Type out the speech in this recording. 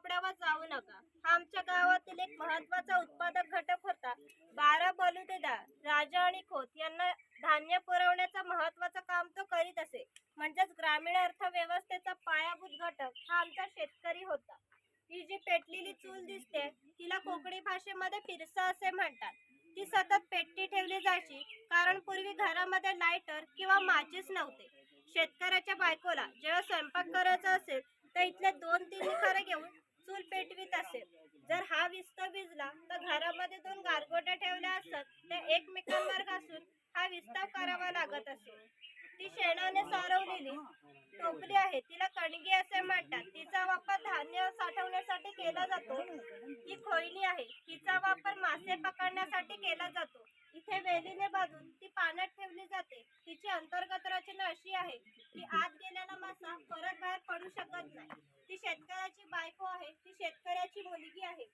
कपड्यावर जाऊ नका. हा आमच्या गावातील एक महत्त्वाचा उत्पादक घटक होता बारा बलुतेदार. राजा आणि खोत यांना धान्य पुरवण्याचं महत्वाचं काम तो करीत असे. म्हणजेच ग्रामीण अर्थव्यवस्थेचा पायाभूत घटक हा आमचा शेतकरी होता. ही जी पेटलेली चूल दिसते तिला कोकणी भाषेमध्ये फिरसा असे म्हणतात. ती सतत पेटती ठेवली जायची कारण पूर्वी घरामध्ये लायटर किंवा माचीस नव्हते. शेतकऱ्याच्या बायकोला जेव्हा स्वयंपाक करायचा असेल तर इथले दोन तीन निखारे घेऊन चूल पेटवीत असेल. जर हा विस्त भिजला तर घरामध्ये दोन गारगोट्या ठेवल्या असतात त्या एकमेकांवर घासून हा विस्ताव करावा लागत असे. ती शेणाने सारवलेली टोपली आहे तिला कणगी असे म्हणतात. तिचा वापर धान्य साठवण्यासाठी केला जातो. ही खोयली आहे तिचा वापर मासे पकडण्यासाठी केला जातो. इथे वेलीने बांधून ती पाण्यात ठेवली जाते. तिची अंतर्गत रचना अशी आहे की आत गेलेला मासा परत बाहेर पडू शकत नाही ती शेतकऱ्याची बायको आहे ती शेतकऱ्याची मुलगी आहे.